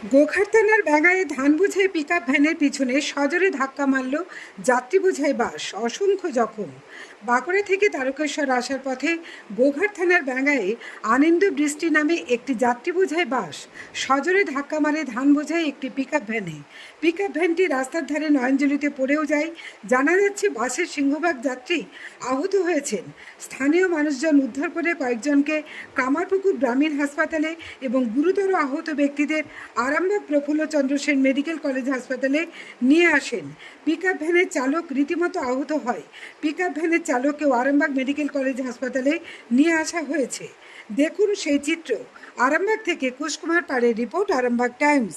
গোঘাট থানার ব্যাঙায় ধান বোঝাই পিক ভ্যানের পিছনে সজরে ধাক্কা মারল যাত্রী বোঝাই বাস, অসংখ্য জখম। বাঁকুড়া থেকে তারকেশ্বর আসার পথে গোঘাট থানার ব্যাঙায় আনন্দ বৃষ্টি নামে একটি যাত্রী বোঝাই বাস, সজরে ধাক্কা মারে ধান বোঝাই একটি পিক ভ্যানে পিক ভ্যানটি রাস্তার ধারে নয়নজলিতে পড়েও যায়। জানা যাচ্ছে বাসের সিংহভাগ যাত্রী আহত হয়েছেন। স্থানীয় মানুষজন উদ্ধার করে কয়েকজনকে কামারপুকুর গ্রামীণ হাসপাতালে এবং গুরুতর আহত ব্যক্তিদের আরামবাগ প্রফুল্লচন্দ্র সেন মেডিকেল কলেজ হাসপাতালে নিয়ে আসেন। পিক আপ ভ্যানের চালক রীতিমতো আহত হয়। পিক আপ ভ্যানের চালককেও আরামবাগ মেডিকেল কলেজ হাসপাতালে নিয়ে আসা হয়েছে। দেখুন সেই চিত্র। আরামবাগ থেকে কুশকুমার পাড়ের রিপোর্ট, আরামবাগ টাইমস।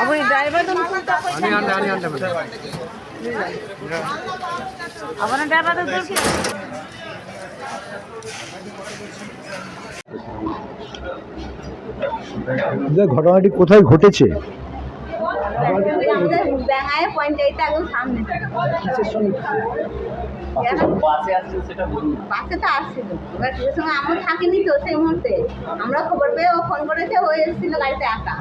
আপনি ড্রাইভার আপনার তো ঘটনাটি কোথায় ঘটেছে? ব্যাঙায় পঞ্চায়েত একদম সামনে। বাসে তো আসছিল এবার সে সময় আমরা থাকিনি তো সেই মুহূর্তে আমরা খবর পেয়ে ও ফোন করেছে ও এসেছিল গাড়িতে একা।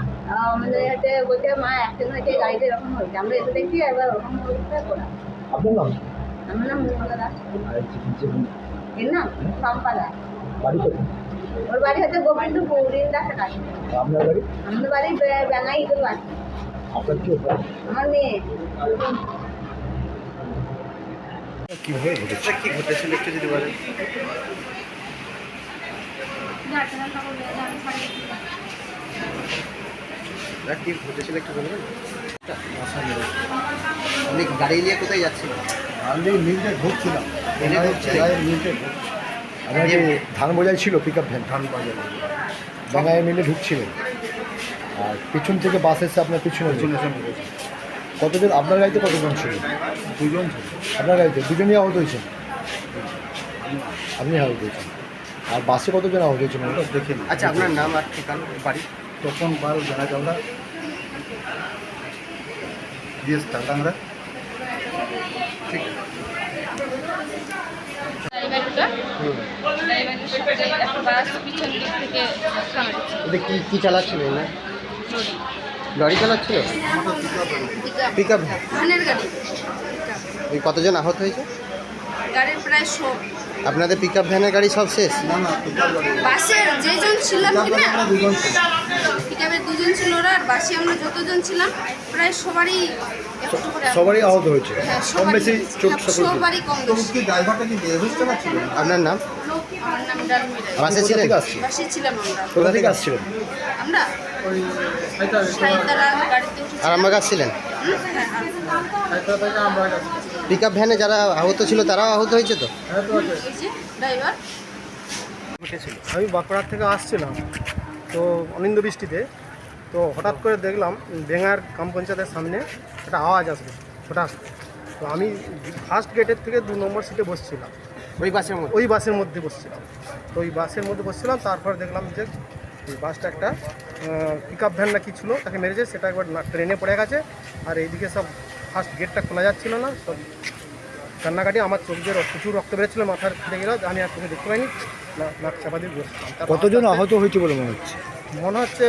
আমাদের হাতে বলছে মা অ্যাক্সিডেন্ট হয়েছে গাড়িতে এরকম হয়েছে। আমরা এসে দেখি এবার ওরকম হয়েছে করা। আপনার নাম? আমার নাম মঙ্গলা দাস। এর নাম? শম্পা দাস বাড়ি ওর বাড়ি হচ্ছে গোবিন্দপুর রিন্দাসের কাছে আপনার বাড়ি? আমাদের ইঁদুর বাড়ি। কি ঘটেছে গাড়ি নিয়ে কোথায় ধান বোঝাই ছিল পিক আপ ভ্যান ধান বাজারে বাঙায় মিলে ঢুকছিলেন আর পিছন থেকে বাস এসে আপনার পিছনে পিছনে। কতজন আপনার গাড়িতে কতজন ছিল দুজন আপনার গাড়িতে দুজনই আহত হয়েছেন আপনি আহত হয়েছেন আর বাসে কতজন আহত হয়েছেন ওটা দেখে আচ্ছা আপনার নাম আর ঠিকানা বাড়ি তখন পাল জানা চাওলা দিয়েস টাটাংরা ঠিক কি কি চালাচ্ছিল না লরি চালাচ্ছিল? পিক আপ গাড়ি। এই কতজন আহত হয়েছে? গাড়ির প্রায় সব। আপনাদের পিক আপ ভ্যানের গাড়ি সব শেষ? না না পিকআপ যেজন ছিলাম কি না? আমরা দুজন ছিল। পিকআপের দুজন ছিল ওরা আর বাসে আমরা যতজন ছিলাম প্রায় সবারই আহত। সবারই আহত হয়েছে। হ্যাঁ, কম বেশি সবারই কম বেশি। আপনার নাম? আমার নাম ডালমি রায়। বাসে ছিলেন? বাসে ছিলাম আমরা। কোথা থেকে আসছিলেন? আমরা সাইতারা গাড়িতে আর আমার আসছিলেন পিক আপ ভ্যানে যারা আহত ছিল তারাও আহত হয়েছে তো? ওই যে ড্রাইভার। আমি বাঁকুড়ার থেকে আসছিলাম তো অনিন্দ বৃষ্টিতে। তো হঠাৎ করে দেখলাম বেঙ্গার গ্রাম পঞ্চায়েতের সামনে একটা আওয়াজ আসবে হঠাৎ। তো আমি ফার্স্ট গেটের থেকে দু নম্বর সিটে বসছিলাম। ওই বাসের মধ্যে? ওই বাসের মধ্যে বসছিলাম। তো ওই বাসের মধ্যে বসছিলাম তারপর দেখলাম যে ওই বাসটা একটা পিক আপ ভ্যান না কি ছিল তাকে মেরেছে সেটা একবার না- ট্রেনে পড়ে গেছে আর এইদিকে সব ফার্স্ট গেটটা খোলা যাচ্ছিল না সব কান্নাকাটি আমার চোখ দিয়ে রক্ত- প্রচুর রক্ত বেরোচ্ছিল মাথার ফেটে গেল আমি আর চোখে দেখতে পাইনি না নাক চাপা দিয়ে বসছিলাম কতজন আহত হয়েছে বলে মনে হচ্ছে? মনে হচ্ছে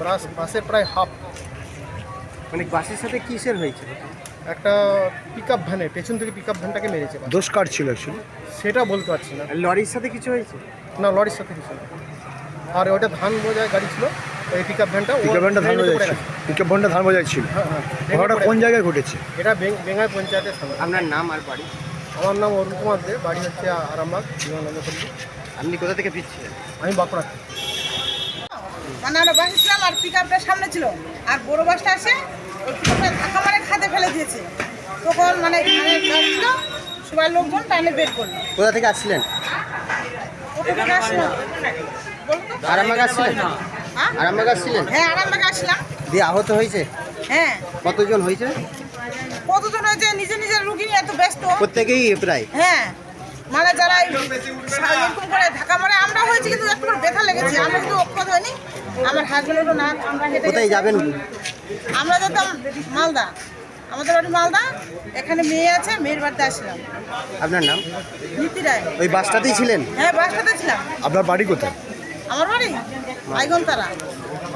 বাস বাসে প্রায় হাফ মানে বাসের সাথে কিসের হয়েছিল? একটা পিক আপ ভ্যানে পেছন থেকে পিক আপ ভ্যানটাকে মেরেছে। দোষ কার ছিল অ্যাকচুয়ালি সেটা বলতে পারছি না। লরির সাথে কিছু হয়েছে? না লরির সাথে কিছু না। আর ওটা ধান বোঝায় গাড়ি ছিল এই পিক আপ ভ্যানটা ও পিকআপ ভ্যানটা ধান ট্রেনেতে পড়ে বোঝাই গেছে। ভ্যানটা ধান বোঝাই ছিল। হ্যাঁ হ্যাঁ। ঘটনাটা কোন জায়গায় ঘটেছে? এটা বেং- বেঙ্গাই পঞ্চায়েতের সামনে। আপনার নাম আর বাড়ি? আমার নাম অরুণ কুমার দে বাড়ি হচ্ছে আরামবাগ বিমানবন্দরপল্লী আপনি কোথা থেকে ফিরছিলেন? আমি বাঁকুড়া থেকে। মানে আমরা বাসে ছিলাম আর পিক আপটা সামনে ছিল। আর বড় বাসটা আসে মারে খাতে ফেলে দিয়েছে। তখন মানে সবাই লোকজন টাইনে বের করল। কোথা থেকে আসছিলেন? আরামবাগ আসছিলেন? হ্যাঁ? আরামবাগ আসছিলেন? হ্যাঁ আরামবাগে আসলাম দিয়ে আহত হয়েছে? হ্যাঁ। কতজন হয়েছে? কতজন হয়েছে? নিজে নিজের রুগী নিয়ে এত ব্যস্ত। প্রত্যেকেই প্রায়? হ্যাঁ। মানে যারা এরকম করে ধাক্কা মারে আমরা হয়েছে কিন্তু একটু ব্যথা লেগেছে। আমরা কিন্তু অক্ষত হয়নি। আমার হাজবেন্ডেরও না আমরা কোথায়। যাবেন? আমরা যেতাম মালদা। আমাদের বাড়ি মালদা এখানে মেয়ে আছে মেয়ের বাড়িতে আসলাম। আপনার নাম? নীতি রায়। ওই বাসটাতেই ছিলেন? হ্যাঁ বাসটাতে ছিলাম। আপনার বাড়ি কোথায়? আমার বাড়ি আইগনতারা।